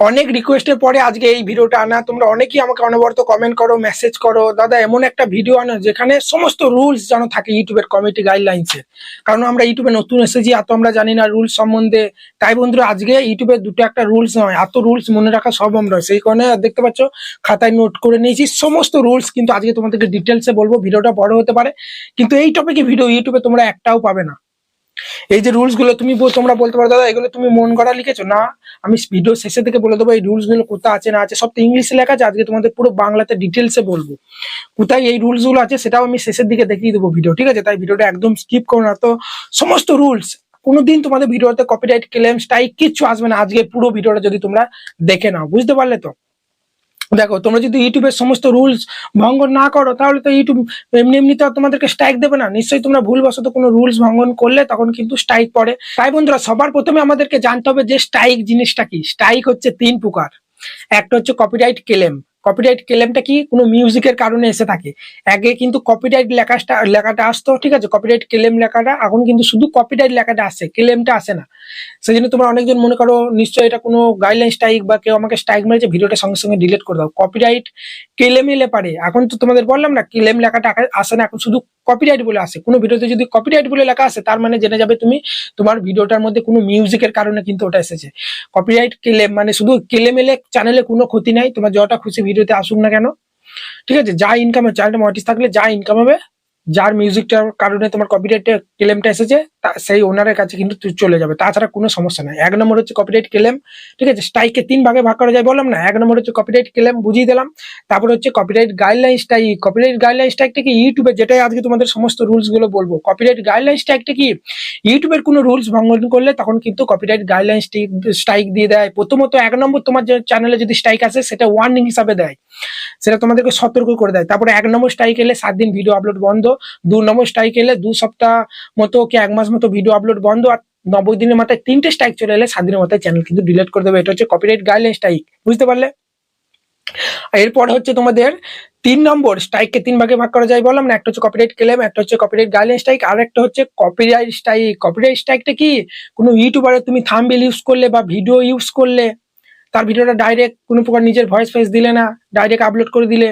অনেক রিকোয়েস্টের পরে আজকে এই ভিডিওটা আনা। তোমরা অনেকেই আমাকে অনবরত কমেন্ট করো মেসেজ করো। দাদা, এমন একটা ভিডিও আনো যেখানে সমস্ত রুলস যেন থাকে ইউটিউবের কমিটি গাইডলাইন্সের কারণ আমরা ইউটিউবে নতুন এসেছি, এত আমরা জানি না রুলস সম্বন্ধে। তাই বন্ধুরা, আজকে ইউটিউবে দুটো একটা রুলস নয়, এত রুলস মনে রাখা সব আমরা। সেই কারণে দেখতে পাচ্ছ, খাতায় নোট করে নিয়েছি। সমস্ত রুলস কিন্তু আজকে তোমাদেরকে ডিটেলসে বলব, ভিডিওটা বড় হতে পারে। কিন্তু এই টপিকে ভিডিও ইউটিউবে তোমরা একটাও পাবে না। এই যে রুলসগুলো তুমি তোমরা বলতে পারো, দাদা, এগুলো তুমি মন করা লিখেছো? না, আমি ভিডিও শেষে থেকে বলে দেবো, এই রুলসগুলো কোথায় আছে, না আছে, সব তো ইংলিশে লেখা আছে, আজকে তোমাদের পুরো বাংলাতে ডিটেলসে বলব। কোথায় এই রুলসগুলো আছে, সেটাও আমি শেষের দিকে দেখিয়ে দেবো ভিডিও ঠিক আছে? তাই ভিডিওটা একদম স্কিপ করো না তো। সমস্ত রুলস কোনোদিন তোমাদের ভিডিওতে কপিরাইট ক্লেম স্ট্রাইক কিচ্ছু আসবে না, আজকে পুরো ভিডিওটা যদি তোমরা দেখে নাও, বুঝতে পারলে তো? দেখো, তোমরা যদি ইউটিউবের সমস্ত রুলস ভঙ্গ না করো, তাহলে তো ইউটিউব এমনি এমনি তো তোমাদেরকে স্ট্রাইক দেবে না। নিশ্চয়ই তোমরা ভুলবশত কোনো রুলস ভঙ্গন করলে তখন কিন্তু স্ট্রাইক পড়ে। তাই বন্ধুরা, সবার প্রথমে আমাদেরকে জানতে হবে যে স্ট্রাইক জিনিসটা কি? স্ট্রাইক হচ্ছে তিন প্রকার। একটা হচ্ছে কপিরাইট ক্লেম কপিরাইট ক্লেমটা কি কোনো মিউজিকের কারণে এসে থাকে? আগে কিন্তু কপিরাইট লেখাটা লেখাটা আসতো, ঠিক আছে? কপিরাইট ক্লেম লেখাটা, এখন কিন্তু শুধু কপিরাইট লেখাটা আসে ক্লেমটা আসে না। সেই জন্য তোমরা অনেকজন মনে করো, নিশ্চয়ই এটা কোনো গাইডলাইন স্ট্রাইক বা কেউ আমাকে স্ট্রাইক মেরেছে, ভিডিওটা সঙ্গে সঙ্গে ডিলিট করে দাও। কপিরাইট ক্লেম এলে পারে। এখন তো তোমাদের বললাম না ক্লেম লেখাটা আসে না, এখন শুধু কপিরাইট বলে আসে। কোনো ভিডিওতে যদি কপিরাইট বলে লেখা আসে, তার মানে জেনে যাবে তুমি তোমার ভিডিওটার মধ্যে কোনো মিউজিকের কারণে কিন্তু ওটা এসেছে। কপিরাইট ক্লেম মানে শুধু ক্লেম এলে চ্যানেলে কোনো ক্ষতি নাই, তোমার যটা খুশি ভিডিওতে আসুক না কেন। ঠিক আছে? যা ইনকাম চ্যানেলটা মটিস থাকলে যা ইনকাম হবে, যার মিউজিকটার কারণে তোমার কপিরাইটের ক্লেমটা এসেছে সেই ওনারের কাছে কিন্তু চলে যাবে। তাছাড়া কোনো সমস্যা নাই। এক নম্বর হচ্ছে কপিরাইট ক্লেম ঠিক আছে? স্ট্রাইকে তিন ভাগে ভাগ করা যায় বললাম না? এক নম্বর হচ্ছে কপিরাইট ক্লেম বুঝিয়ে দিলাম। তারপর হচ্ছে copyright guideline strike copyright guideline স্ট্রাইকটা কি ইউটিউবে যেটাই আজকে তোমাদের সমস্ত রুলসগুলো বলব। কপিরাইট গাইডলাইন স্ট্রাইকটা কি? ইউটিউবের কোনো রুলস ভঙ্গন করলে তখন কিন্তু কপিরাইট গাইডলাইন স্ট্রাইক দিয়ে দেয়। প্রথমত এক নম্বর তোমার চ্যানেলে যদি স্ট্রাইক আসে, সেটা ওয়ার্নিং হিসাবে দেয়। সেটা তোমাদেরকে সতর্ক করে দেয়। তারপরে এক নম্বর স্ট্রাইক এলে সাত দিন ভিডিও আপলোড বন্ধ। দু নম্বর স্ট্রাইক এলে দু সপ্তাহ মতো কি এক মাস মতো ভিডিও আপলোড বন্ধ আর নব্বই দিনের মাথায় তিনটে স্ট্রাইক চলে এলে সাত দিনের মাথায় চ্যানেল কিন্তু ডিলিট করে দেবে। এটা হচ্ছে কপিরাইট গাইডলাইন স্ট্রাইক বুঝতে পারলে? এরপর হচ্ছে তোমাদের তিন নম্বর স্ট্রাইককে তিন ভাগে ভাগ করা যায় বললাম না, একটা হচ্ছে কপিরাইট ক্লেম একটা হচ্ছে কপিরাইট গাইডলাইন স্ট্রাইক আর একটা হচ্ছে কপিরাইট স্ট্রাইক কপিরাইট স্ট্রাইকটা কি? কোনো ইউটিউবারে তুমি থাম্বেল ইউজ করলে বা ভিডিও ইউজ করলে, তার ভিডিওটা ডাইরেক্ট কোনো প্রকার নিজের ভয়েস ফয়েস দিলে না। ডাইরেক্ট আপলোড করে দিলে।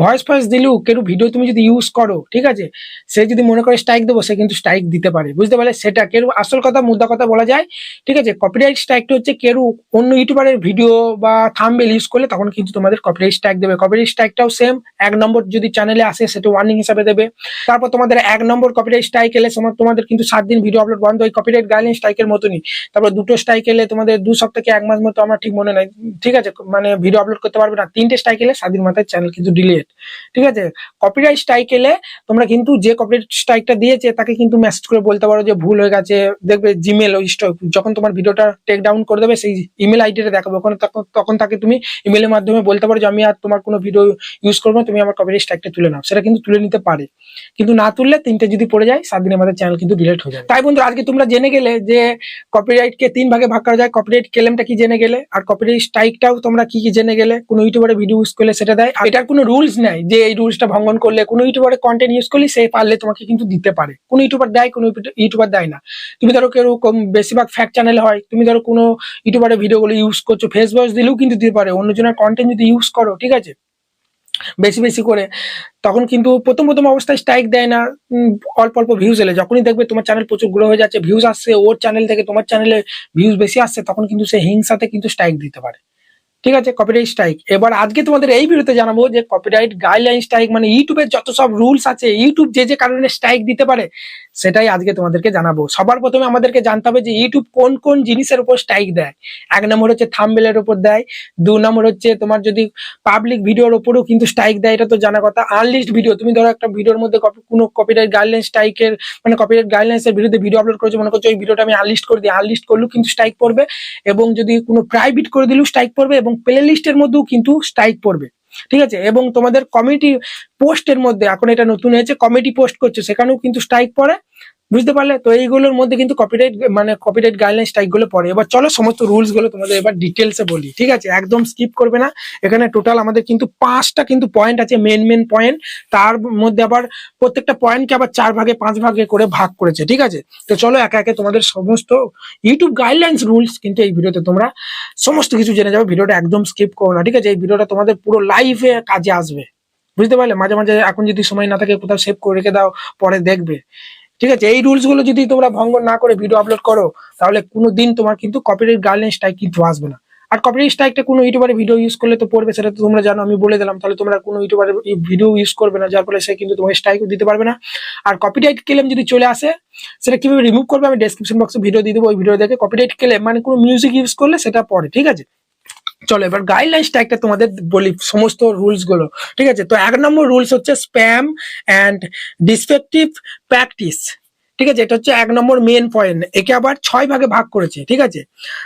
ভয়েস ফয়েস দিলেও কেউ ভিডিও তুমি যদি ইউজ করো, ঠিক আছে? সে যদি মনে করে স্ট্রাইক দেবো, সে কিন্তু স্ট্রাইক দিতে পারে। বুঝতে পারলে? সেটা কেউ আসল কথা, মুদ্রা কথা বলা যায়, ঠিক আছে? কপিরাইট স্ট্রাইকটা হচ্ছে কেউ অন্য ইউটিউবারের ভিডিও বা থাম্বেল ইউজ করলে তখন কিন্তু তোমাদের কপিরাইট স্ট্রাইক দেবে। কপিরাইট স্ট্রাইকটাও সেম এক নম্বর যদি চ্যানেলে আসে, সেটা ওয়ার্নিং হিসাবে দেবে। তারপর তোমাদের এক নম্বর কপিরাইট স্ট্রাইক এলে তোমাদের কিন্তু সাত দিন ভিডিও আপলোড বন্ধ হয় কপিরাইট গাইডলাইন স্ট্রাইকের মতনই। তারপর দুটো স্ট্রাইক এলে তোমাদের দু সপ্তাহ এক মাস মতো, আমার ঠিক মনে নাই। ঠিক আছে? মানে ভিডিও আপলোড করতে পারবে না। তিনটে স্ট্রাইক এলে সাত দিন মাথায় চ্যানেল কিন্তু ডিলিট ঠিক আছে? কপিরাইট স্ট্রাইক এলে তোমরা কিন্তু যে কপিরাইট স্ট্রাইকটা দিয়েছে, তাকে কিন্তু মেসেজ করে বলতে পারো যে ভুল হয়ে গেছে। দেখবে জিমেল ওই যখন তোমার ভিডিওটা টেক ডাউন করে দেবে, সেই ইমেল আইডিটা দেখাবে। ওখানে তখন তাকে তুমি ইমেলের মাধ্যমে বলতে পারো যে, আমি আর তোমার কোনো ভিডিও ইউজ করব তুমি আমার কপিরাইট স্ট্রাইকটা তুলে নাও। সেটা কিন্তু তুলে নিতে পারে। কিন্তু না তুললে তিনটে যদি পড়ে যায় সাত দিনের চ্যানেল কিন্তু ডিলিট হয়ে যাবে। তাই বন্ধু আজকে তোমরা জেনে গেলে যে কপিরাইট কে তিন ভাগে ভাগ করা যায়। কপিরাইট ক্লেমটা কি জেনে গেলে? আর কপিরাইট স্ট্রাইকটাও তোমরা কি কি জেনে গেলে? কোনো ইউটিউবারে ভিডিও ইউজ করলে সেটা দেয়। আর এটার কোনো রুলস নাই যে এই রুলসটা ভঙ্গন করলে কোনো ইউটিউবারে কন্টেন্ট ইউজ করলে সে পারলে তোমাকে কিন্তু দিতে পারে। কোনো ইউটিউবার দেয়, কোনো ইউটিউবার দেয় না। তুমি ধরো কেউ বেশিরভাগ ফ্যাক্ট চ্যানেল হয়, তুমি ধরো কোনো ইউটিউবারে ভিডিওগুলো ইউজ করছ ফেস দিলেও কিন্তু দিতে পারে। অন্যজনের কন্টেন্ট যদি ইউজ করো, ঠিক আছে? বেশি বেশি করে। তখন কিন্তু প্রথম প্রথম অবস্থায় স্ট্রাইক দেয় না অল্প অল্প ভিউজ এলে। যখনই দেখবে তোমার চ্যানেল প্রচুর গ্রো হয়ে যাচ্ছে ভিউজ আসছে, ওর চ্যানেল থেকে তোমার চ্যানেলে ভিউজ বেশি আসছে, তখন কিন্তু সে হিংসাতে কিন্তু স্ট্রাইক দিতে পারে। ঠিক আছে কপিরাইট স্ট্রাইক এবার আজকে তোমাদের এই ভিডিওতে জানাব যে কপিরাইট গাইডলাইন স্ট্রাইক মানে ইউটিউবের যত সব রুলস আছে ইউটিউব যে যে কারণে স্ট্রাইক দিতে পারে, সেটাই আজকে তোমাদেরকে জানাব। সবার প্রথমে আমাদেরকে জানতে হবে যে ইউটিউব কোন কোন জিনিসের উপর স্ট্রাইক দেয়। এক নম্বর হচ্ছে থাম্বেলের উপর দেয়, দু নম্বর হচ্ছে তোমার যদি পাবলিক ভিডিওর উপরেও কিন্তু স্ট্রাইক দেয়, এটা তো জানা কথা। আনলিস্ট ভিডিও তুমি ধরো একটা ভিডিওর মধ্যে কোনো কপিরাইট গাইডলাইন স্ট্রাইকের মানে কপিরাইট গাইডলাইন্স এর বিরুদ্ধে ভিডিও আপলোড করেছ, মনে করছ ওই ভিডিওটা আমি আনলিস্ট করে দিই আনলিস্ট করলেও কিন্তু স্ট্রাইক পড়বে, এবং যদি কোনো প্রাইভেট করে দিলেও স্ট্রাইক পড়বে, এবং প্লে লিস্টের মধ্যেও কিন্তু স্ট্রাইক পড়বে। ঠিক আছে? এবং তোমাদের কমিটি পোস্টের মধ্যে, এখন এটা নতুন হয়েছে কমিটি পোস্ট করছে, সেখানেও কিন্তু স্ট্রাইক পড়ে। বুঝতে পারলে? তো এইগুলোর মধ্যে কিন্তু কপিরাইট মানে কপিরাইট গাইডলাইন স্ট্রাইকগুলো পড়ে। এবার চলো সমস্ত রুলসগুলো তোমাদের এবার ডিটেলসে বলি, ঠিক আছে? একদম স্কিপ করবে না। এখানে টোটাল আমাদের কিন্তু পাঁচটা কিন্তু পয়েন্ট আছে মেন মেন পয়েন্ট তার মধ্যে আবার প্রত্যেকটা পয়েন্টকে আবার চার ভাগে, পাঁচ ভাগে করে ভাগ করেছে, ঠিক আছে? তো চলো একে একে তোমাদের সমস্ত ইউটিউব গাইডলাইন্স রুলস কিন্তু এই ভিডিওতে তোমরা সমস্ত কিছু জেনে যাবে। ভিডিওটা একদম স্কিপ করো না, ঠিক আছে? এই ভিডিওটা তোমাদের পুরো লাইফে কাজে আসবে। বুঝতে পারলে? মাঝে মাঝে এখন যদি সময় না থাকে, কোথাও সেভ করে রেখে দাও, পরে দেখবে। ঠিক আছে? এই রুলসগুলো যদি তোমরা ভঙ্গ না করে ভিডিও আপলোড করো, তাহলে কোনো দিন তোমার কিন্তু কপিরাইট গাইডলাইন স্ট্রাইক কিন্তু আসবে না। আর কপিরাইট স্ট্রাইকটা কোনো ইউটিউবারে ভিডিও ইউজ করলে তো পড়বে, সেটা তো তোমরা জানো, আমি বলে দিলাম, তাহলে তোমরা কোনো ইউটিউবারে ভিডিও ইউজ করবে না, যার ফলে সে কিন্তু তোমাকে স্ট্রাইকও দিতে পারবে না। আর কপিরাইট ক্লেম যদি চলে আসে, সেটা কীভাবে রিমুভ করবে আমি ডেসক্রিপশন বক্সে ভিডিও দিয়ে দেবো, ওই ভিডিও দেখে কপিরাইট ক্লেম মানে কোনো মিউজিক ইউজ করলে সেটা পড়ে, ঠিক আছে? চলো, এবার গাইডলাইন স্ট্যাকটা তোমাদের বলি, সমস্ত রুলসগুলো, ঠিক আছে? তো এক নম্বর রুলস হচ্ছে স্প্যাম অ্যান্ড ডিসপেক্টিভ প্র্যাকটিস ঠিক আছে? এটা হচ্ছে এক নম্বর মেন পয়েন্ট একে আবার ছয় ভাগে ভাগ করেছে, ঠিক আছে?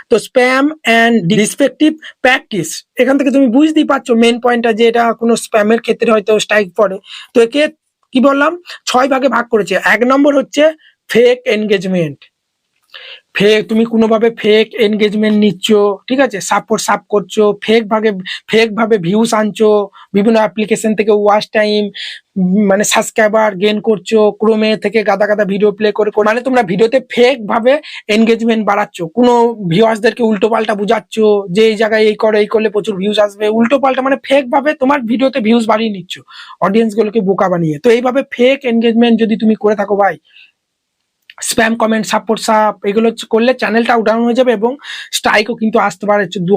তো স্প্যাম অ্যান্ড ডিসপেক্টিভ প্র্যাকটিস এখান থেকে তুমি বুঝতেই পারছ মেন পয়েন্টটা যে এটা কোনো স্প্যামের ক্ষেত্রে হয়তো স্ট্রাইক পড়ে। তো একে কি বললাম? ছয় ভাগে ভাগ করেছে, এক নম্বর হচ্ছে ফেক এনগেজমেন্ট ফেক তুমি কোনোভাবে ফেক এনগেজমেন্ট নিচ্ছ, ঠিক আছে? সাপোর্ট সাপ করছ ফেক ভাবে ফেক ভাবে ভিউস আনছো, বিভিন্ন অ্যাপ্লিকেশন থেকে ওয়াচ টাইম মানে সাবস্ক্রাইবার গেন করছ, ক্রোমে থেকে গাদা গাদা ভিডিও প্লে করে মানে তোমরা ভিডিওতে ফেক ভাবে এনগেজমেন্ট বাড়াচ্ছ। কোনো ভিউয়ার্সদেরকে উল্টো পাল্টা বুঝাচ্ছ যে এই জায়গায় এই করো, এই করলে প্রচুর ভিউজ আসবে। উল্টো পাল্টা মানে ফেক ভাবে তোমার ভিডিওতে ভিউজ বাড়িয়ে নিচ্ছ। অডিয়েন্সগুলোকে বোকা বানিয়ে। তো এইভাবে ফেক এনগেজমেন্ট যদি তুমি করে থাকো ভাই স্প্যাম কমেন্ট সাপোর্ট সাপ এগুলো করলে চ্যানেলটাও ডাউন হয়ে যাবে এবং স্ট্রাইকও কিন্তু আসতে পারে। দু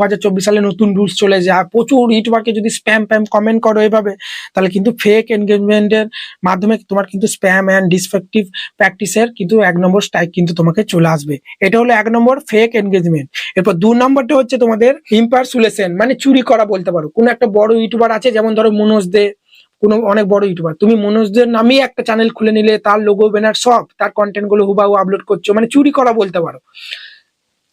সালে নতুন রুলস চলে যায়। প্রচুর ইউটিউবারকে যদি স্প্যাম প্যাম কমেন্ট করো এভাবে, তাহলে কিন্তু ফেক এনগেজমেন্টের মাধ্যমে তোমার কিন্তু স্প্যাম অ্যান্ড ডিসফেক্টিভ প্র্যাকটিসের কিন্তু এক নম্বর স্ট্রাইক কিন্তু তোমাকে চলে আসবে। এটা হলো এক নম্বর ফেক এনগেজমেন্ট এরপর দু নম্বরটা হচ্ছে তোমাদের ইম্পারসুলেশন মানে চুরি করা বলতে পারো। কোনো একটা বড় ইউটিউবার আছে, যেমন ধরো মনোজ দে কোনো অনেক বড় ইউটিউবার। তুমি মনোজদের নামে একটা চ্যানেল খুলে নিলে, তার লোগো ব্যানার সব, তার কন্টেন্টগুলো হুবাহু আপলোড করছ মানে চুরি করা বলতে পারো।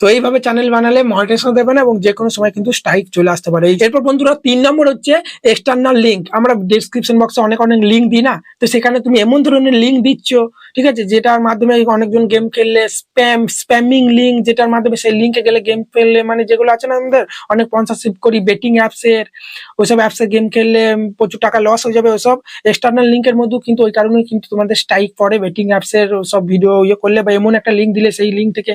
তো এইভাবে চ্যানেল বানালে মনিটাইজেশন দেবে না এবং যে কোনো সময় কিন্তু স্ট্রাইক চলে আসতে পারে। এরপর বন্ধুরা তিন নম্বর হচ্ছে এক্সটার্নাল লিঙ্ক আমরা ডিসক্রিপশন বক্সে অনেক অনেক লিঙ্ক দিই না। তো সেখানে তুমি এমন ধরনের লিঙ্ক দিচ্ছ, ঠিক আছে? যেটার মাধ্যমে অনেকজন গেম খেললে স্প্যাম স্প্যামিং লিঙ্ক যেটার মাধ্যমে সেই লিঙ্কে গেলে গেম খেললে মানে যেগুলো আছে না আমাদের, অনেক স্পন্সরশিপ করি বেটিং অ্যাপসের ওইসব অ্যাপসে গেম খেললে প্রচুর টাকা লস হয়ে যাবে, ওইসব। এক্সটার্নাল লিঙ্কের মধ্যেও কিন্তু ওই কারণেই কিন্তু তোমাদের স্ট্রাইক পড়ে বেটিং অ্যাপসের সব ভিডিও ইয়ে করলে বা এমন একটা লিঙ্ক দিলে সেই লিঙ্ক থেকে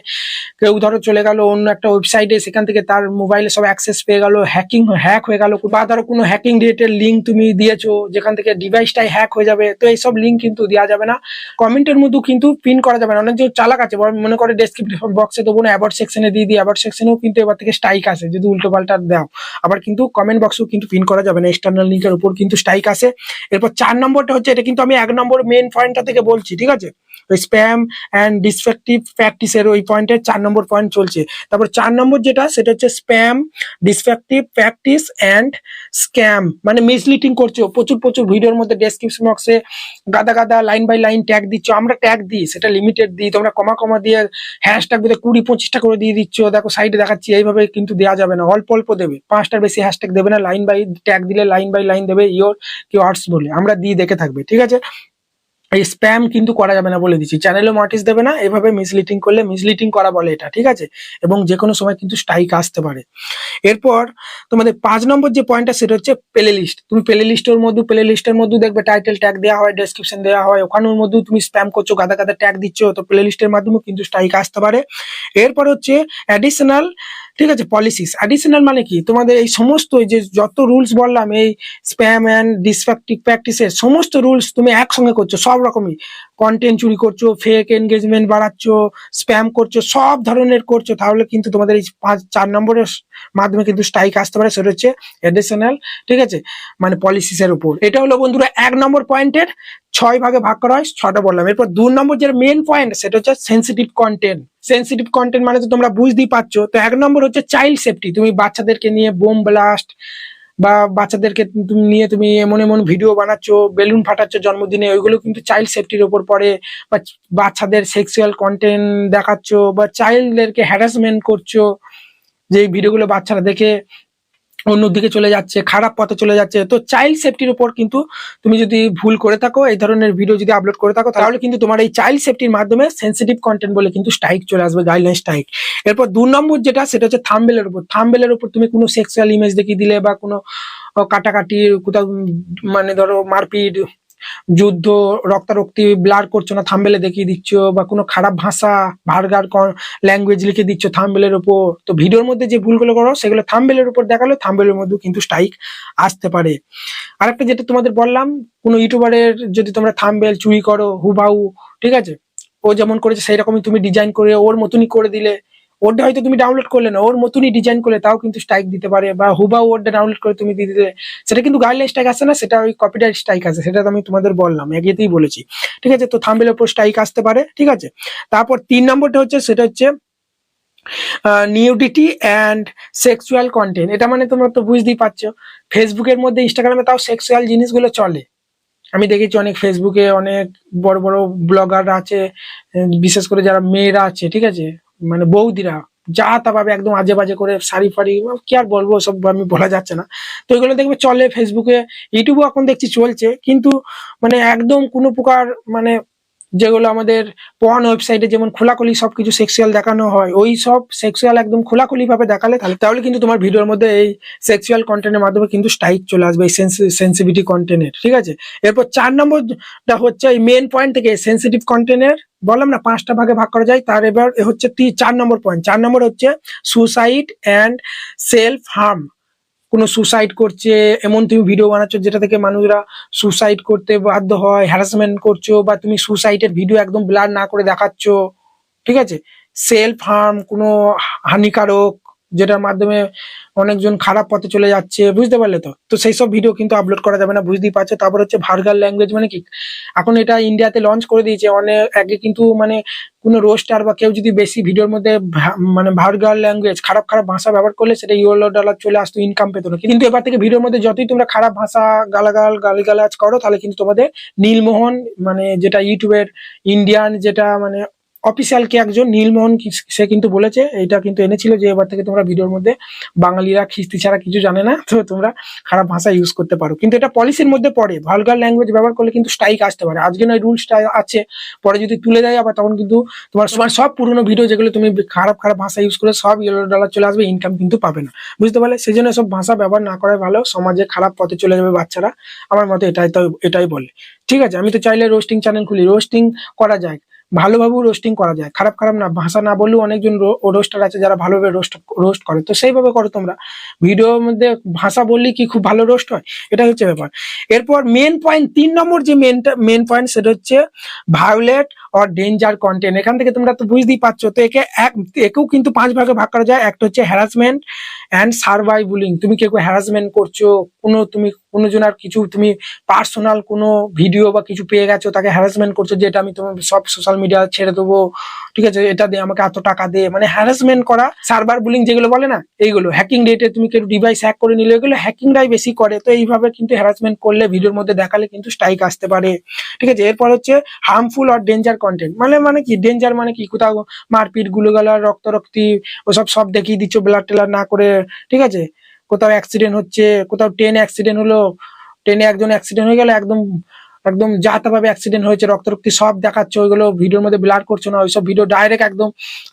কেউ ধরো চলে গেল, অন্য একটা ওয়েবসাইটে সেখান থেকে তার মোবাইলে সব অ্যাক্সেস পেয়ে গেল হ্যাকিং হ্যাক হয়ে গেল, বা ধরো কোনো হ্যাকিং রিলেটেড লিঙ্ক তুমি দিয়েছ, যেখান থেকে ডিভাইসটাই হ্যাক হয়ে যাবে, তো এইসব লিঙ্ক কিন্তু দেওয়া যাবে না। কমেন্টের মধ্যেও কিন্তু পিন করা যাবে না, অনেক যে চালাক আছে মনে করে ডেসক্রিপশন বক্সে দেবো না অ্যাবার্ট সেকশনে দিয়ে দিই অ্যাবার্ট সেকশনেও কিন্তু এবার থেকে স্ট্রাইক আসে, যদি উল্টো পাল্টা দাও। আবার কিন্তু কমেন্ট বক্সেও কিন্তু পিন করা যাবে না এক্সটার্নাল লিঙ্কের উপর কিন্তু স্ট্রাইক আসে। এরপর চার নম্বরটা হচ্ছে, এটা কিন্তু আমি এক নম্বর মেন পয়েন্টটা থেকে বলছি, ঠিক আছে? স্প্যাম অ্যান্ড ডিসফেক্টিভ প্র্যাকটিসের ওই পয়েন্টের চার নম্বর পয়েন্ট চলছে। তারপর চার নম্বর যেটা, সেটা হচ্ছে spam deceptive practice and scam মানে মিসলিডিং করছ। প্রচুর প্রচুর ভিডিওর মধ্যে ডেসক্রিপশন বক্সে গাদা গাদা লাইন বাই লাইন ট্যাগ দিচ্ছ। আমরা ট্যাগ দিই, সেটা লিমিটেড দিই। তোমরা কমা কমা দিয়ে হ্যাশট্যাগ বোধ কুড়ি, পঁচিশটা করে দিয়ে দিচ্ছ। দেখো সাইডে দেখাচ্ছি, এইভাবে কিন্তু দেওয়া যাবে না। অল্প অল্প দেবে। পাঁচটার বেশি হ্যাশট্যাগ দেবে না। লাইন বাই ট্যাগ দিলে লাইন বাই লাইন দেবে ইয়োর কি আর্টস বলে। আমরা দিয়ে দেখে থাকবে, ঠিক আছে? এই স্প্যাম কিন্তু করা যাবে না বলে দিচ্ছি। চ্যানেলে নোটিস দেবে না, এভাবে মিসলিডিং করলে মিসলিডিং করা বলে এটা, ঠিক আছে? এবং যে কোনো সময় কিন্তু স্ট্রাইক আসতে পারে। এরপর তোমাদের পাঁচ নম্বর যে পয়েন্টটা সেটা হচ্ছে প্লে লিস্ট তুমি প্লে লিস্টের মধ্যে প্লে লিস্টের মধ্যে দেখবে টাইটেল ট্যাগ দেওয়া হয় ডেসক্রিপশন দেওয়া হয়, ওখানের মধ্যেও তুমি স্প্যাম করছ, গাদা গাদা ট্যাগ দিচ্ছ, তো প্লে লিস্টের মাধ্যমে কিন্তু স্ট্রাইক আসতে পারে। এরপর হচ্ছে অ্যাডিশনাল ঠিক আছে পলিসিস অ্যাডিশনাল মানে কি? তোমাদের এই সমস্ত যে যত রুলস বললাম, এই স্প্যাম অ্যান্ড ডিসফ্যাক্টিভ প্র্যাকটিসের সমস্ত রুলস তুমি একসঙ্গে করছ, সব রকমই। কন্টেন্ট চুরি করছ ফেক এনগেজমেন্ট বাড়াচ্ছ স্প্যাম করছ, সব ধরনের করছ, তাহলে কিন্তু তোমাদের এই পাঁচ, চার নম্বরের মাধ্যমে কিন্তু স্ট্রাইক আসতে পারে, সেটা হচ্ছে এডিশনাল ঠিক আছে? মানে পলিসিসের উপর। এটা হলো বন্ধুরা এক নম্বর পয়েন্টের ছয় ভাগে ভাগ করা হয়, ছটা বললাম। এরপর দু নম্বর যে মেন পয়েন্ট সেটা হচ্ছে সেন্সিটিভ কন্টেন্ট সেন্সিটিভ কন্টেন্ট মানে তো তোমরা বুঝতেই পারছ। তো এক নম্বর হচ্ছে চাইল্ড সেফটি তুমি বাচ্চাদেরকে নিয়ে বোম ব্লাস্ট বা বাচ্চাদেরকে তুমি নিয়ে তুমি এমন এমন ভিডিও বানাচ্ছ, বেলুন ফাটাচ্ছ জন্মদিনে, ওইগুলো কিন্তু চাইল্ড সেফটির ওপর পড়ে বা বাচ্চাদের সেক্সুয়াল কন্টেন্ট দেখাচ্ছ বা চাইল্ডদেরকে হ্যারাসমেন্ট করছ, যে ভিডিওগুলো বাচ্চারা দেখে। অন্যদিকে চলে যাচ্ছে, খারাপ পথে চলে যাচ্ছে। তো চাইল্ড সেফটির উপর কিন্তু তুমি যদি ভুল করে থাকো, এই ধরনের ভিডিও যদি আপলোড করে থাকো, তাহলে কিন্তু তোমার এই চাইল্ড সেফটির মাধ্যমে সেন্সিটিভ কন্টেন্ট বলে কিন্তু স্ট্রাইক চলে আসবে গাইডলাইন স্ট্রাইক এরপর দু নম্বর যেটা, সেটা হচ্ছে থাম্বেলের উপর। থাম্বেলের উপর তুমি কোনো সেক্সুয়াল ইমেজ দেখিয়ে দিলে বা কোনো কাটাকাটি, কোথাও মানে ধরো মারপিট যুদ্ধ, রক্তারক্তি, ব্লার করছ না, থাম্বেলে দেখিয়ে দিচ্ছ বা কোনো খারাপ ভাষা, ভার্গার ল্যাঙ্গুয়েজ লিখে দিচ্ছ থাম্বেলের উপর। তো ভিডিওর মধ্যে যে ভুলগুলো করো, সেগুলো থাম্বেলের উপর দেখাল থাম্বেলের মধ্যেও কিন্তু স্ট্রাইক আসতে পারে। আরেকটা যেটা তোমাদের বললাম, কোনো ইউটিউবারের যদি তোমরা থাম্বেল চুরি করো, হুবাহু, ঠিক আছে? ও যেমন করেছে সেই রকমই তুমি ডিজাইন করে, ওর মতনই করে দিলে। ওরটা হয়তো তুমি ডাউনলোড করলে না, ওর মতনই ডিজাইন করলে তাও কিন্তু স্ট্রাইক দিতে পারে বা হুবা ওরটা ডাউনলোড করে তুমি দিলে সেটা কিন্তু গাইডলাইন স্ট্রাইক আসে না, সেটা ওই কপিরাইট স্ট্রাইক আছে সেটা আমি তোমাদের বললাম আগেতেই বলেছি। ঠিক আছে, তো থাম্বেলের উপর স্ট্রাইক আসতে পারে, ঠিক আছে? তারপর তিন নম্বরটা হচ্ছে, সেটা হচ্ছে নিউডিটি অ্যান্ড সেক্সুয়াল কন্টেন্ট এটা মানে তোমরা তো বুঝতেই পারছ ফেসবুকের মধ্যে ইনস্টাগ্রামে তাও সেক্সুয়াল জিনিসগুলো চলে। আমি দেখেছি অনেক ফেসবুকে অনেক বড় বড় ব্লগার আছে বিশেষ করে যারা মেয়েরা আছে, ঠিক আছে? মানে বৌদিরা, যা তা ভাবে একদম আজে বাজে করে শাড়ি ফাড়ি কি আর বলব সব আমি বলা যাচ্ছে না। তো এগুলো দেখবে চলে ফেসবুকে ইউটিউবও এখন দেখছি চলছে, কিন্তু মানে একদম কোনো প্রকার মানে যেগুলো আমাদের পর্ন ওয়েবসাইটে যেমন খোলাখুলি সবকিছু সেক্সুয়াল দেখানো হয় ওই সব সেক্সুয়াল একদম খোলাখুলি ভাবে দেখালে তাহলে তাহলে কিন্তু তোমার ভিডিওর মধ্যে এই সেক্সুয়াল কন্টেন্টের মাধ্যমে কিন্তু স্ট্রাইক চলে আসবে এই সেন্সিভিটি কন্টেন্টের ঠিক আছে? এরপর চার নম্বরটা হচ্ছে এই মেন পয়েন্ট থেকে সেন্সিটিভ কন্টেন্টের বললাম না, পাঁচটা ভাগে ভাগ করা যায়, তার এবার হচ্ছে চার নম্বর পয়েন্ট চার নম্বর হচ্ছে সুসাইড অ্যান্ড সেলফ হার্ম কোনো সুসাইড করছে, এমন তুমি ভিডিও বানাচ্ছ যেটা থেকে মানুষরা সুসাইড করতে বাধ্য হয় হ্যারাসমেন্ট করছ বা তুমি সুসাইডের ভিডিও একদম ব্লার না করে দেখাচ্ছ, ঠিক আছে? সেলফ হার্ম কোনো হানিকারক যেটার মাধ্যমে অনেকজন খারাপ পথে চলে যাচ্ছে, বুঝতে পারলে তো? তো সেই সব ভিডিও কিন্তু আপলোড করা যাবে না, বুঝতেই পারছ? তারপর হচ্ছে ভার্গাল ল্যাঙ্গুয়েজ মানে কি? এখন এটা ইন্ডিয়াতে লঞ্চ করে দিয়েছে অনেক আগে কিন্তু মানে কোনো রোস্টার বা কেউ যদি বেশি ভিডিওর মধ্যে মানে ভার্গাল ল্যাঙ্গুয়েজ খারাপ খারাপ ভাষা ব্যবহার করলে সেটা ইউরো ডলার চলে আসতো ইনকাম পেতো না। কিন্তু এবার থেকে ভিডিওর মধ্যে যতই তোমরা খারাপ ভাষা গালাগাল, গালিগালাজ করো, তাহলে কিন্তু তোমাদের নীলমোহন মানে যেটা ইউটিউবের ইন্ডিয়ান যেটা মানে অফিসিয়াল কে একজন নীলমোহন সে কিন্তু বলেছে, এটা কিন্তু এনেছিল যে এবার থেকে তোমরা ভিডিওর মধ্যে বাঙালিরা খিস্তি ছাড়া কিছু জানে না, তো তোমরা খারাপ ভাষা ইউজ করতে পারো। কিন্তু এটা পলিসির মধ্যে পড়ে ভালগার ল্যাঙ্গুয়েজ ব্যবহার করলে কিন্তু স্ট্রাইক আসতে পারে। আজকে নয় রুলসটা আছে, পরে যদি তুলে দেয় আবার তখন কিন্তু তোমার তোমার সব পুরনো ভিডিও যেগুলো তুমি খারাপ খারাপ ভাষা ইউজ করে সব ইয়েলো ডলার চলে আসবে ইনকাম কিন্তু পাবে না। বুঝতে পারলে? সেই জন্য সব ভাষা ব্যবহার না করাই ভালো, সমাজে খারাপ পথে চলে যাবে বাচ্চারা। আমার মতে এটাই তো, এটাই বলে। ঠিক আছে, আমি তো চাইলে রোস্টিং চ্যানেল খুলি। রোস্টিং করা যায়। ভালোভাবেও রোস্টিং করা যায়। খারাপ খারাপ না, ভাষা না বললেও অনেকজন রোস্টার আছে যারা ভালোভাবে রোস্ট রোস্ট করে। তো সেইভাবে করো তোমরা। ভিডিওর মধ্যে ভাষা বললে কি খুব ভালো রোস্ট হয়? এটা হচ্ছে ব্যাপার। এরপর মেন পয়েন্ট তিন নম্বর যে মেনটা মেন পয়েন্ট সেটা হচ্ছে ভায়োলেট অর ডেঞ্জার কন্টেন্ট এখান থেকে তোমরা তো বুঝতেই পারছ, তো একে এক, একেও কিন্তু পাঁচ ভাগে ভাগ করা যায়। একটা হচ্ছে হ্যারাসমেন্ট অ্যান্ড সার্ভাইভুলিং তুমি কেউ হ্যারাসমেন্ট করছ, কোনো তুমি কোনো জনার কিছু তুমি পার্সোনাল কোনো ভিডিও বা কিছু পেয়ে গেছো, তাকে হ্যারাসমেন্ট করছ যে এটা আমি তোমার সব সোশ্যাল মিডিয়া ছেড়ে দেবো, ঠিক আছে, এটা দিয়ে আমাকে এত টাকা দে। মানে হ্যারাসমেন্ট করা সার্ভার বুলিং যেগুলো বলে না, এইগুলো। হ্যাকিং ডেটে তুমি কেউ ডিভাইস হ্যাক করে নিলে এগুলো হ্যাকিংরাই বেশি করে, তো এইভাবে কিন্তু হ্যারাসমেন্ট করলে ভিডিওর মধ্যে দেখালে কিন্তু স্ট্রাইক আসতে পারে। ঠিক আছে, এরপর হচ্ছে হার্মফুল অর ডেঞ্জার কন্টেন্ট মানে মানে কি? ডেঞ্জার মানে কি? কোথাও মারপিট গুলোগালা রক্তারক্তি, ওসব সব দেখিয়ে দিচ্ছ ব্লাড টেলার না করে, ঠিক আছে? কোথাও অ্যাক্সিডেন্ট হচ্ছে, কোথাও ট্রেন অ্যাক্সিডেন্ট হলো ট্রেনে একজন অ্যাক্সিডেন্ট হয়ে গেল, একদম একদম ভাবে অ্যাক্সিডেন্ট হয়েছে, রক্তারক্তি সব দেখাচ্ছে, ওইগুলো ভিডিওর মধ্যে ব্লার করছ না, ওইসব ভিডিও ডাইরেক্ট একদম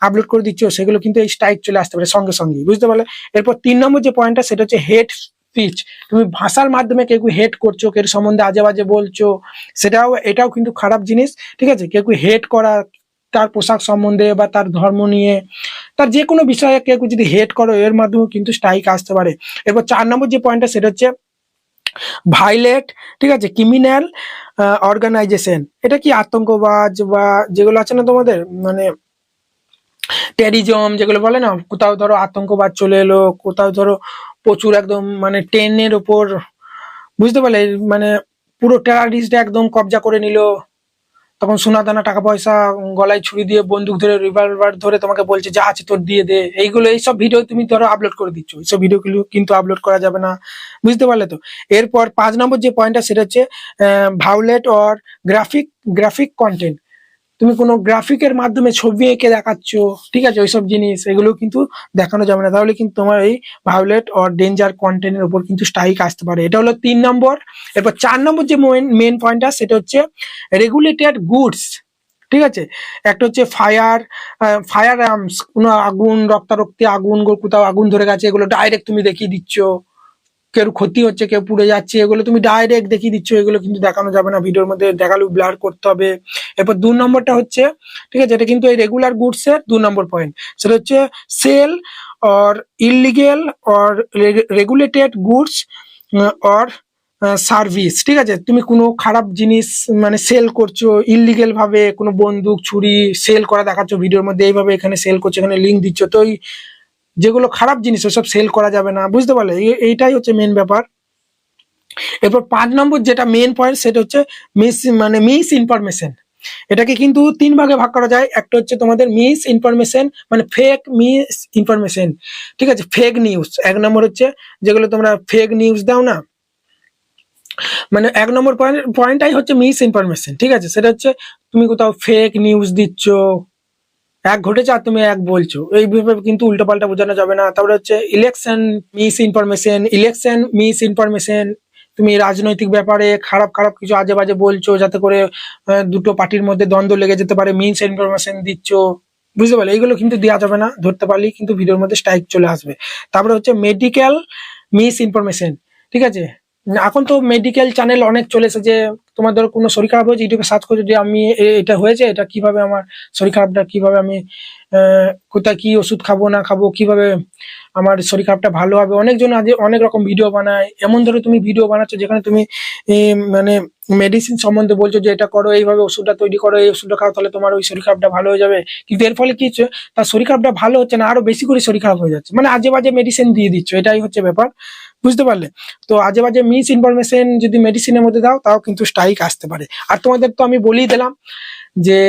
আপলোড করে দিচ্ছ, সেগুলো কিন্তু এই স্ট্রাইক চলে আসতে পারে সঙ্গে সঙ্গে বুঝতে পারলে? এরপর তিন নম্বর যে পয়েন্টটা সেটা হচ্ছে হেড স্পিচ তুমি ভাষার মাধ্যমে কেউ হেট করছ, কেউ সম্বন্ধে আজে বাজে বলছো, সেটাও, এটাও কিন্তু খারাপ জিনিস, ঠিক আছে? কেউ হেট করা, তার পোশাক সম্বন্ধে বা তার ধর্ম নিয়ে, তার যে কোনো বিষয়ে কেউ যদি হেট করো, এর মাধ্যমে কিন্তু স্ট্রাইক আসতে পারে। এরপর চার নম্বর যে পয়েন্টটা সেটা হচ্ছে ভাইলেট ঠিক আছে? ক্রিমিনাল অর্গানাইজেশন এটা কি আতঙ্কবাদ বা যেগুলো আছে না তোমাদের? মানে টেরিজম যেগুলো বলে না, কোথাও ধরো আতঙ্কবাদ চলে এলো, কোথাও ধরো প্রচুর একদম মানে ট্রেনের ওপর বুঝতে পারলে? মানে পুরো টেরারিস্ট একদম কবজা করে নিল। তখন সোনা দানা টাকা পয়সা গলায় ছুরি দিয়ে বন্দুক ধরে রিভলভার ধরে তোমাকে বলছে, যা আছে তোর দিয়ে দে। এইগুলো, এইসব ভিডিও তুমি ধরো আপলোড করে দিচ্ছ। এইসব ভিডিওগুলো কিন্তু আপলোড করা যাবে না। বুঝতে পারলে তো? এরপর পাঁচ নম্বর যে পয়েন্টটা সেটা হচ্ছে violent or graphic graphic content তুমি কোনো গ্রাফিকের মাধ্যমে ছবি এঁকে দেখাচ্ছ, ঠিক আছে? ওইসব জিনিস, এগুলো কিন্তু দেখানো যাবে না। তাহলে কিন্তু তোমার এই ভায়োলেট অর ডেঞ্জার কন্টেন্টের উপর কিন্তু স্ট্রাইক আসতে পারে। এটা হলো তিন নম্বর। এরপর চার নম্বর যে মেন পয়েন্টটা সেটা হচ্ছে রেগুলেটেড গুডস ঠিক আছে? একটা হচ্ছে ফায়ার ফায়ার আর্মস কোনো আগুন, রক্তারক্তি আগুন কোথাও আগুন ধরে গেছে, এগুলো ডাইরেক্ট তুমি দেখিয়ে দিচ্ছ। কেউ ক্ষতি হচ্ছে, কেউ পুড়ে যাচ্ছে, এগুলো তুমি ডাইরেক্ট দেখিয়ে দিচ্ছ, এগুলো কিন্তু দেখানো যাবে না, ভিডিওর মধ্যে দেখাল ব্লার করতে হবে। এরপর দু নম্বরটা হচ্ছে, ঠিক আছে, এটা কিন্তু এই রেগুলার গুডস এর দু নম্বর পয়েন্ট সেটা হচ্ছে sale or illegal or regulated goods or service ঠিক আছে? তুমি কোনো খারাপ জিনিস মানে সেল করছ ইলিগেল ভাবে কোনো বন্দুক, ছুরি সেল করা দেখাচ্ছ, ভিডিওর মধ্যে এইভাবে এখানে সেল করছ, এখানে লিঙ্ক দিচ্ছ, তো যেগুলো খারাপ জিনিস, ওসব সেল করা যাবে না। বুঝতে পারলে? এইটাই হচ্ছে মেন ব্যাপার। এরপর পাঁচ নম্বর যেটা মেন পয়েন্ট সেটা হচ্ছে মিস মানে মিস ইনফরমেশন এটাকে কিন্তু তিন ভাগে ভাগ করা যায়। একটা হচ্ছে তোমাদের মিস ইনফরমেশন মানে ফেক মিস ইনফরমেশন ঠিক আছে? ফেক নিউজ এক নম্বর হচ্ছে যেগুলো তোমরা ফেক নিউজ দাও না মানে এক নম্বর পয়েন্ট পয়েন্টটাই হচ্ছে মিস ইনফরমেশন ঠিক আছে? সেটা হচ্ছে তুমি কোথাও ফেক নিউজ দিচ্ছ এক ঘটেছে আর তুমি এক বলছো। এইভাবে কিন্তু উল্টোপাল্টা বোঝানো যাবে না। তারপরে হচ্ছে election misinformation election misinformation তুমি রাজনৈতিক ব্যাপারে খারাপ খারাপ কিছু আজে বাজে বলছো, যাতে করে দুটো পার্টির মধ্যে দ্বন্দ্ব লেগে যেতে পারে মিস ইনফরমেশন দিচ্ছ। বুঝতে পারলে? এইগুলো কিন্তু দেওয়া যাবে না, ধরতে পারলেই কিন্তু ভিডিওর মধ্যে স্ট্রাইক চলে আসবে। তারপরে হচ্ছে মেডিকেল মিস ইনফরমেশন ঠিক আছে? এখন তো মেডিকেল চ্যানেল অনেক চলে এসেছে। তোমার ধরো কোনো শরীর খারাপ হয়েছে, ইউটিউবে সার্চ করছ যে আমি এটা হয়েছে, এটা কীভাবে আমার শরীর খারাপটা, কীভাবে আমি কোথায় কি ওষুধ খাব, না খাব, কীভাবে আমার শরীর খারাপটা ভালো হবে। অনেকজন আজ অনেক রকম ভিডিও বানায়। এমন ধরো তুমি ভিডিও বানাচ্ছ যেখানে তুমি মানে মেডিসিন সম্বন্ধে বলছো যে এটা করো, এইভাবে ওষুধটা তৈরি করো, এই ওষুধটা খাও, তাহলে তোমার ওই শরীর খারাপটা ভালো হয়ে যাবে। কিন্তু এর ফলে কি হচ্ছে, তার শরীর খারাপটা ভালো হচ্ছে না, আরও বেশি করে শরীর খারাপ হয়ে যাচ্ছে। মানে আজে বাজে মেডিসিন দিয়ে দিচ্ছ, এটাই হচ্ছে ব্যাপার। বুঝতে পারলে? তো আজে বাজে মিস ইনফরমেশন যদি মেডিসিনের মধ্যে দাও, তাও কিন্তু স্ট্রাইক আসতে পারে। আর তোমাদের তো আমি বলেই দিলাম যে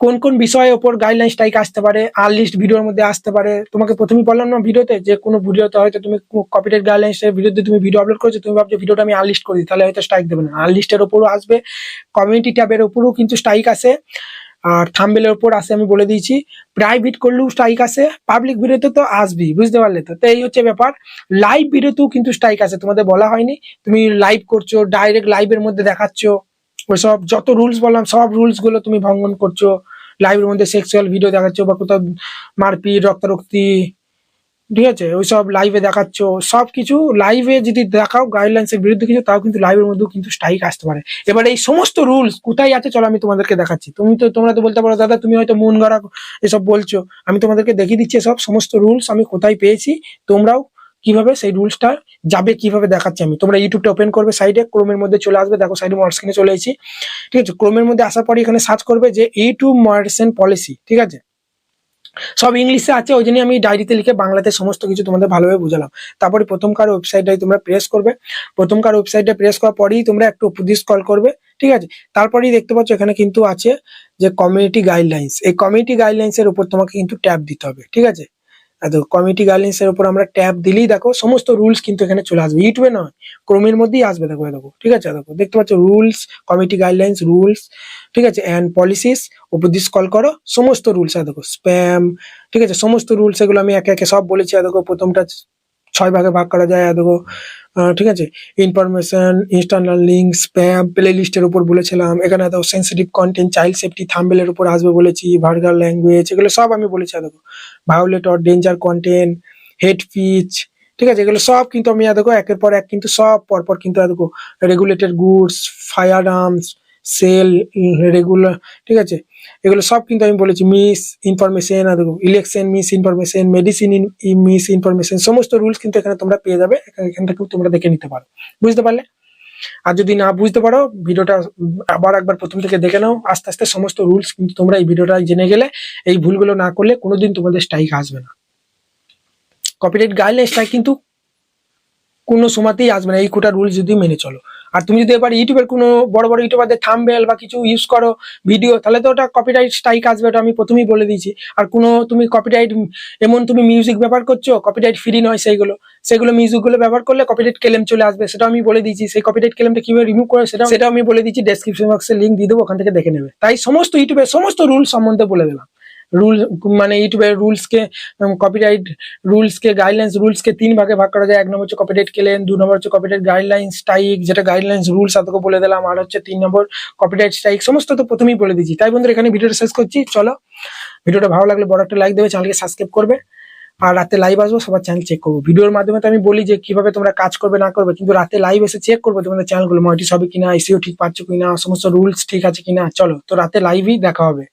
কোন কোন বিষয়ের ওপর গাইডলাইন স্ট্রাইক আসতে পারে, আর লিস্ট ভিডিওর মধ্যে আসতে পারে। তোমাকে প্রথমেই বললাম না ভিডিওতে যে কোনো ভিডিওতে হয়তো তুমি কপিরাইট গাইডলাইন্স এর বিরুদ্ধে তুমি ভিডিও আপলোড করেছ, তুমি ভাবছ ভিডিওটা আমি আর লিস্ট করি তাহলে হয়তো স্ট্রাইক দেবে না। আর লিস্টের ওপরও আসবে কমিউনিটি ট্যাবের ওপরও কিন্তু স্ট্রাইক আসে। আর থাম্বেলের ওপর আছে, আমি বলে দিয়েছি। প্রাইভেট করলেও স্ট্রাইক আছে পাবলিক ভিডিওতে তো আসবি বুঝতে পারলে তো? তো এই হচ্ছে ব্যাপার। লাইভ ভিডিওতেও কিন্তু স্ট্রাইক আছে, তোমাদের বলা হয়নি। তুমি লাইভ করছ ডাইরেক্ট লাইভের মধ্যে দেখাচ্ছ ওই সব যত রুলস বললাম, সব রুলসগুলো তুমি ভঙ্গন করছ। লাইভের মধ্যে সেক্সুয়াল ভিডিও দেখাচ্ছ বা কোথাও মারপিট, রক্তারক্তি ঠিক আছে? ওইসব লাইভে দেখাচ্ছ সব কিছু লাইভে যদি দেখাও গাইডলাইন্স এর বিরুদ্ধে কিছু, তাও কিন্তু লাইভের মধ্যেও কিন্তু স্ট্রাইক আসতে পারে। এবার এই সমস্ত রুলস কোথায় আছে চলো আমি তোমাদেরকে দেখাচ্ছি। তুমি তো, তোমরা তো বলতে পারো, দাদা, তুমি হয়তো মন গড়া এসব বলছো। আমি তোমাদেরকে দেখিয়ে দিচ্ছি সব সমস্ত রুলস আমি কোথায় পেয়েছি, তোমরাও কীভাবে সেই রুলসটা যাবে, কীভাবে দেখাচ্ছি আমি। তোমরা ইউটিউবটা ওপেন করবে সাইডে ক্রোমের মধ্যে চলে আসবে, দেখো সাইডে স্ক্রিনে চলে এসেছি। ঠিক আছে? ক্রোমের মধ্যে আসার পরে এখানে সার্চ করবে যে ইউটিউব মডারেশন পলিসি ঠিক আছে? সব ইংলিশে আছে, ওই জন্য আমি ডায়েরিতে লিখে বাংলাতে সমস্ত কিছু তোমাদের ভালোভাবে বুঝালাম। তারপরে প্রথমকার ওয়েবসাইটটাই তোমরা প্রেস করবে। প্রথমকার ওয়েবসাইটটা প্রেস করার পরেই তোমরা একটু উপদেশ কল করবে, ঠিক আছে? তারপরেই দেখতে পাচ্ছ এখানে কিন্তু আছে যে কমিউনিটি গাইডলাইন্স এই কমিউনিটি গাইডলাইন্স এর উপর তোমাকে কিন্তু ট্যাপ দিতে হবে, ঠিক আছে? দেখো কমিটি গাইডলাইন্স এর উপর আমরা ট্যাব দিলেই দেখো সমস্ত রুলস কিন্তু এখানে চলে আসবে। ইউটিউবে নয়, ক্রোমের মধ্যেই আসবে দেখো দেখো, ঠিক আছে? দেখো, দেখতে পাচ্ছ রুলস কমিটি গাইডলাইন্স রুলস ঠিক আছে? অ্যান্ড পলিসিস উপর দিস কল করো, সমস্ত রুলস দেখো স্প্যাম ঠিক আছে? সমস্ত রুলস এগুলো আমি একে একে সব বলেছি দেখো, প্রথমটা ছয় ভাগে ভাগ করা যায় দেখো ঠিক আছে? Information internal link spam play লিস্টের উপর বলেছিলাম। এখানে দেখো সেন্সিটিভ কন্টেন্ট চাইল্ড সেফটি থাম্বেলের উপর আসবে বলেছি ভার্গার ল্যাঙ্গুয়েজ এগুলো সব আমি বলেছি দেখো violent or danger content hate speech ঠিক আছে? এগুলো সব কিন্তু আমি দেখো, একের পর এক কিন্তু সব, পরপর কিন্তু দেখো regulated goods firearms sale regular ঠিক আছে? এগুলো সব কিন্তু আমি বলেছি, মিস ইনফরমেশন আর election misinformation medicine misinformation, সমস্ত রুলস কিন্তু এখানে তোমরা পেয়ে যাবে, এখান থেকেও তোমরা দেখে নিতে পারো, বুঝতে পারলে? আর যদি না বুঝতে পারো, ভিডিওটা আবার একবার প্রথম থেকে দেখে নাও, আস্তে আস্তে সমস্ত রুলস কিন্তু তোমরা এই ভিডিওটা জেনে গেলে, এই ভুলগুলো না করলে কোনোদিন তোমাদের স্ট্রাইক আসবে না। কপিরাইট গাইডলাইন স্ট্রাইক কিন্তু কোনো সময়তেই আসবে না, এই কোটা রুলস যদি মেনে চলো। আর তুমি যদি এবার ইউটিউবের কোনো বড় বড় ইউটিউবারদের থাম্বেল বা কিছু ইউজ করো ভিডিও তাহলে তো ওটা কপিরাইট স্ট্রাইক আসবে, ওটা আমি প্রথমেই বলে দিয়েছি। আর কোনো তুমি কপিরাইট এমন তুমি মিউজিক ব্যবহার করছ কপিরাইট ফ্রি নয় সেইগুলো। সেগুলো মিউজিকগুলো ব্যবহার করলে কপিরাইট ক্লেম চলে আসবে সেটা আমি বলে দিয়েছি। সেই কপিরাইট ক্লেমটা কীভাবে রিমুভ করে সেটা সেটা আমি বলে দিয়েছি ডেসক্রিপশন বক্সে লিঙ্ক দিয়ে দেবো, ওখান থেকে দেখে নেবে। তাই সমস্ত ইউটিউবের সমস্ত রুল সম্বন্ধে বলে দিলাম। রুল মানে ইউটিউবের রুলসকে কপিরাইট রুলসকে গাইডলাইন্স রুলসকে তিন ভাগে ভাগ করা যায়। এক নম্বর হচ্ছে কপিরাইট ক্লেম দু নম্বর হচ্ছে কপিরাইট গাইডলাইন্স স্ট্রাইক যেটা গাইডলাইন্স রুলস তোকে বলে দিলাম। আর হচ্ছে তিন নম্বর কপিরাইট স্ট্রাইক সমস্ত তো প্রথমেই বলে দিয়েছি। তাই বন্ধুরা এখানে ভিডিওটা শেষ করছি। চলো, ভিডিওটা ভালো লাগলে বড় একটা লাইক দেবে চ্যানেলকে সাবস্ক্রাইব করবে। আর রাতে লাইভ আসব, সবার চ্যানেল চেক করব। ভিডিওর মাধ্যমে তো আমি বলি যে কীভাবে তোমরা কাজ করবে, না করবে, কিন্তু রাতে লাইভ এসে চেক করব তোমাদের চ্যানেলগুলো মনিটিস হবে কিনা এসিও ঠিক পাচ্ছ কিনা, সমস্ত রুলস ঠিক আছে কিনা। চলো, তো রাতে লাইভই দেখা হবে।